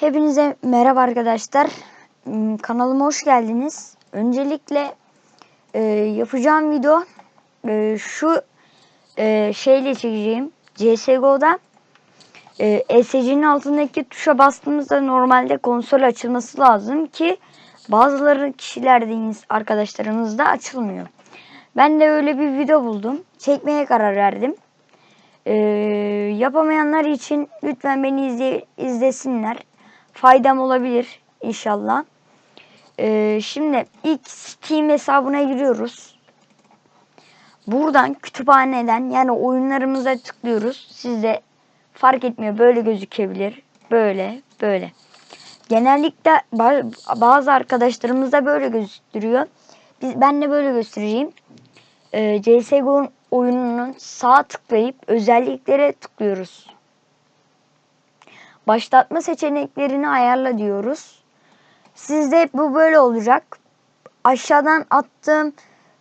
Hepinize merhaba arkadaşlar. Hmm, Kanalıma hoş geldiniz. Öncelikle e, yapacağım video e, şu e, şeyle çekeceğim. CSGO'da e, ESC'nin altındaki tuşa bastığımızda normalde konsol açılması lazım ki bazıları kişilerde arkadaşlarımızda açılmıyor. Ben de öyle bir video buldum. Çekmeye karar verdim. Ee, yapamayanlar için lütfen beni izle, izlesinler. Faydam olabilir inşallah. Ee, şimdi ilk Steam hesabına giriyoruz. Buradan kütüphaneden yani oyunlarımıza tıklıyoruz. Sizde fark etmiyor böyle gözükebilir. Böyle böyle. Genellikle ba- bazı arkadaşlarımız da böyle gösteriyor. Biz, ben de böyle göstereceğim. Ee, CSGO oyununun sağ tıklayıp özelliklere tıklıyoruz. Başlatma seçeneklerini ayarla diyoruz. Sizde bu böyle olacak. Aşağıdan attığım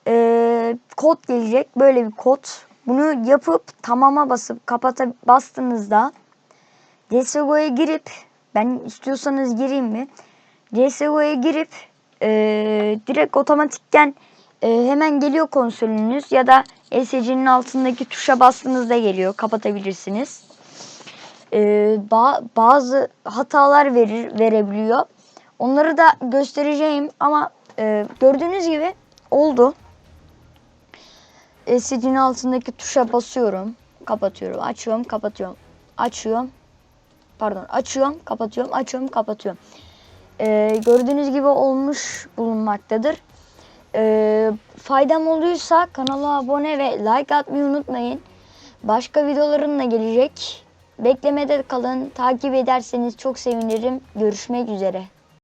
e, kod gelecek. Böyle bir kod. Bunu yapıp tamama basıp kapata bastığınızda CSGO'ya girip ben istiyorsanız gireyim mi? CSGO'ya girip e, direkt otomatikken e, hemen geliyor konsolünüz ya da ESC'nin altındaki tuşa bastığınızda geliyor. Kapatabilirsiniz. E, ba- bazı hatalar verir verebiliyor. Onları da göstereceğim ama e, gördüğünüz gibi oldu. ESC'nin altındaki tuşa basıyorum. Kapatıyorum. Açıyorum. Kapatıyorum. Açıyorum. Pardon. Açıyorum. Kapatıyorum. Açıyorum. Kapatıyorum. E, gördüğünüz gibi olmuş bulunmaktadır. Ee, faydam olduysa kanala abone ve like atmayı unutmayın. Başka videolarım da gelecek. Beklemede kalın. Takip ederseniz çok sevinirim. Görüşmek üzere.